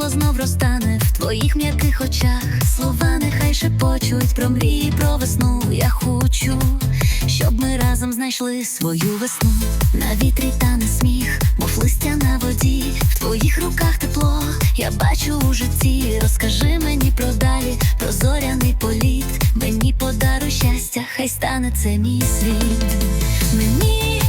світло знов розтане в твоїх м'яких очах. Слова нехай шепочуть про мрії, про весну. Я хочу, щоб ми разом знайшли свою весну. На вітрі та на сміх, мов листя на воді. В твоїх руках тепло, я бачу у житті. Розкажи мені про далі, про зоряний політ. Мені подару щастя, хай стане це мій світ. Мені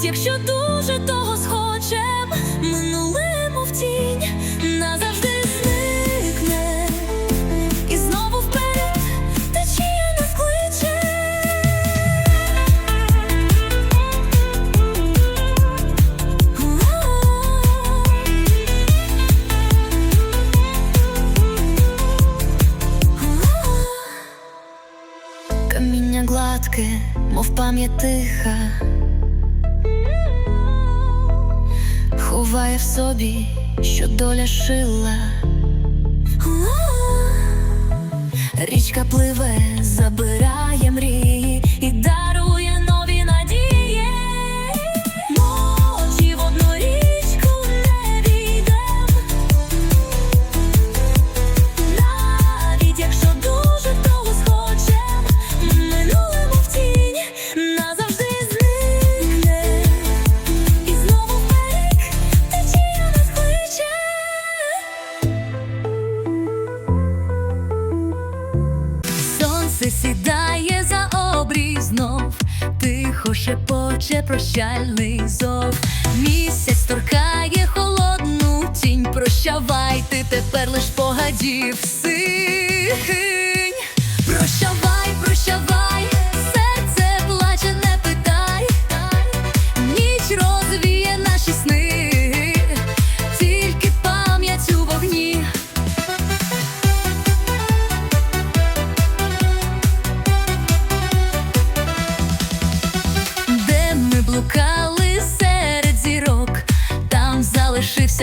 навіть якщо дуже того схочем, минуло.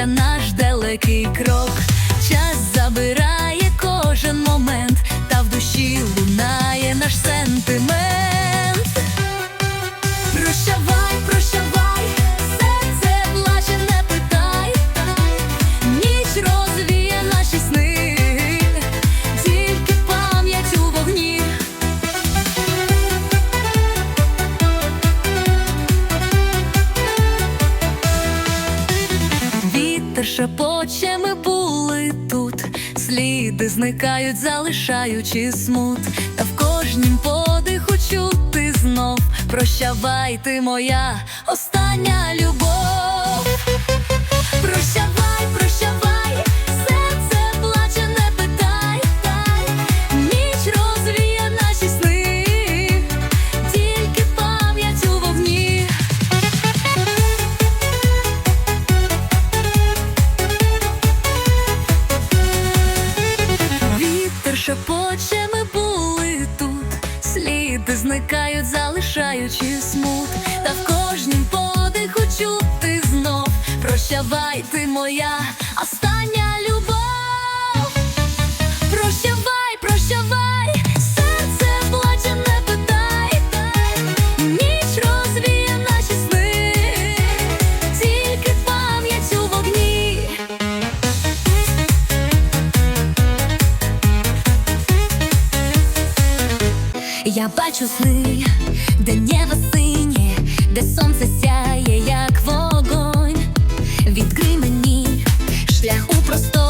наш далекий крок. зникають, залишаючи смут, та в кожнім подиху чути знов прощавай ти моя. Я бачу сни, де небо синє, де сонце сяє, як вогонь. Відкрий мені шлях у простор.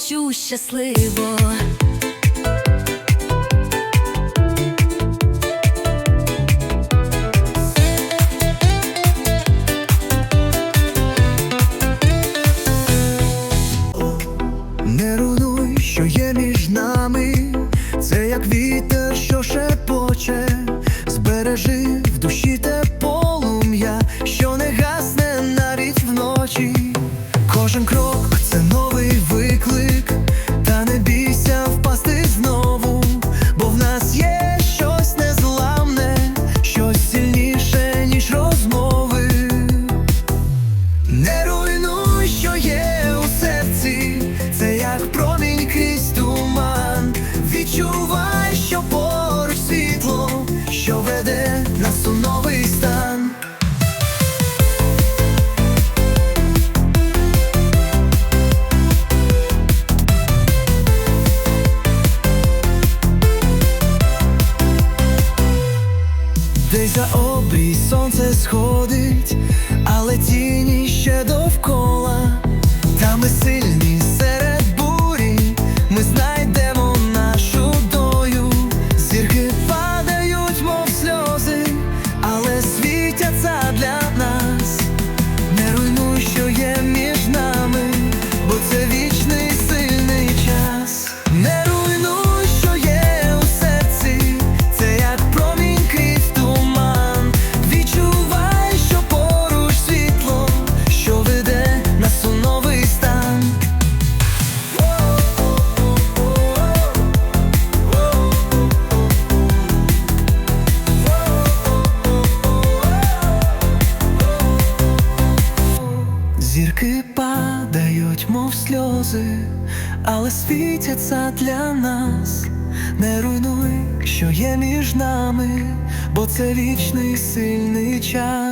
хочу щасливо. що веде нас у новий стан. це вічний сильний час.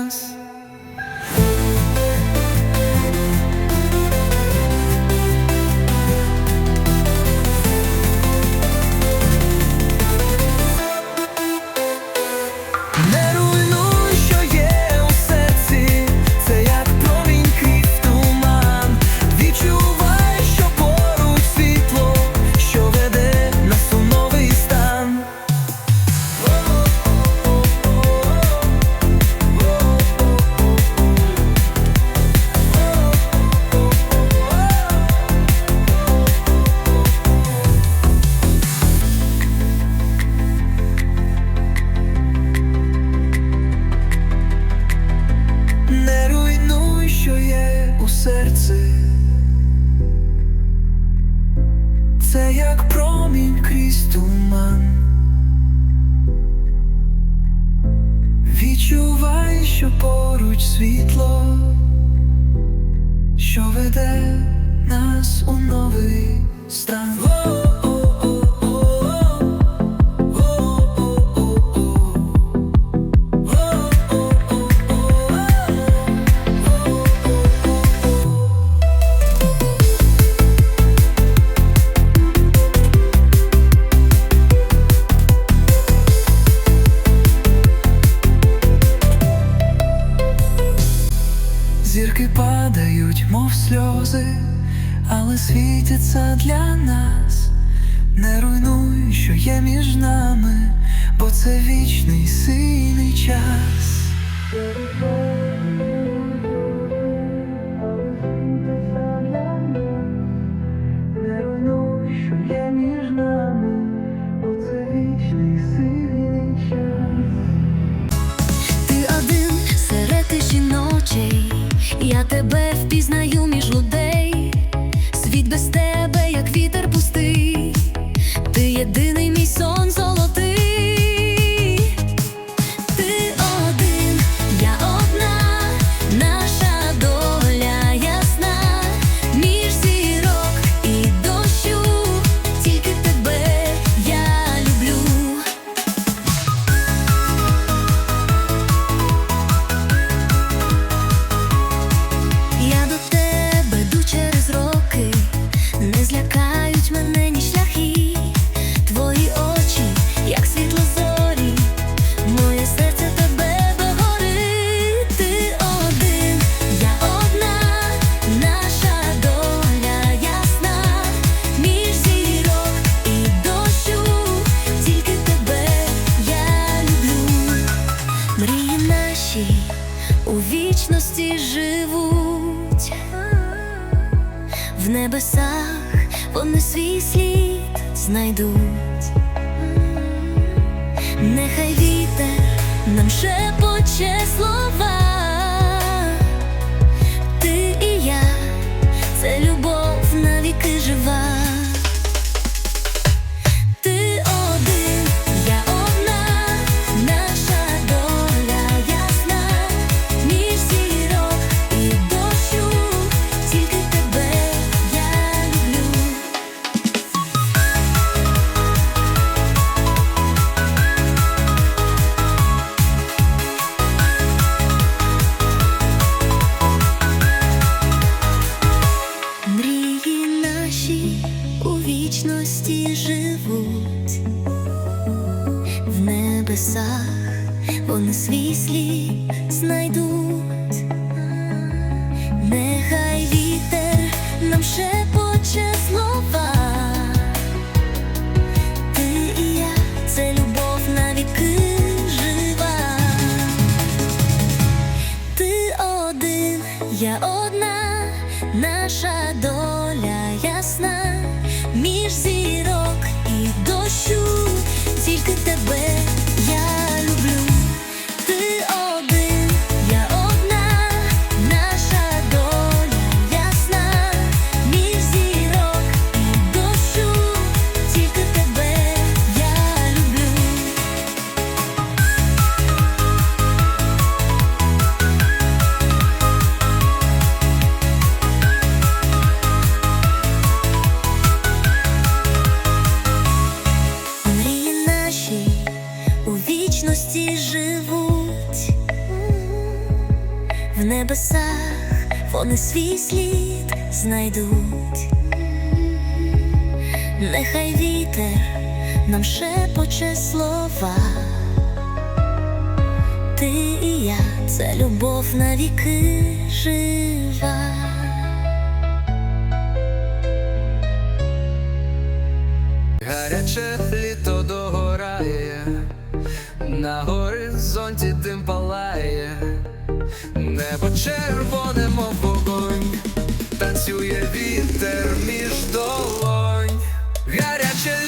світиться для нас, не руйнуй, що є між нами, бо це вічний сильний час. Не руйнуй, що є між нами, бо це вічний сильний час. Ти один серед тиші я тебе впізнаю. йдуть в небесах, вони свій слід знайдуть, нехай вітер нам шепоче слова, ти і я, це любов. небесах, вони свій слід знайдуть. вони свій слід знайдуть, нехай вітер нам шепоче слова, ти і я це любов на віки жива. Гаряче літо догорає, на горизонті тим палає небо червоне, мов вогонь, танцює вітер між долонь, гаряче.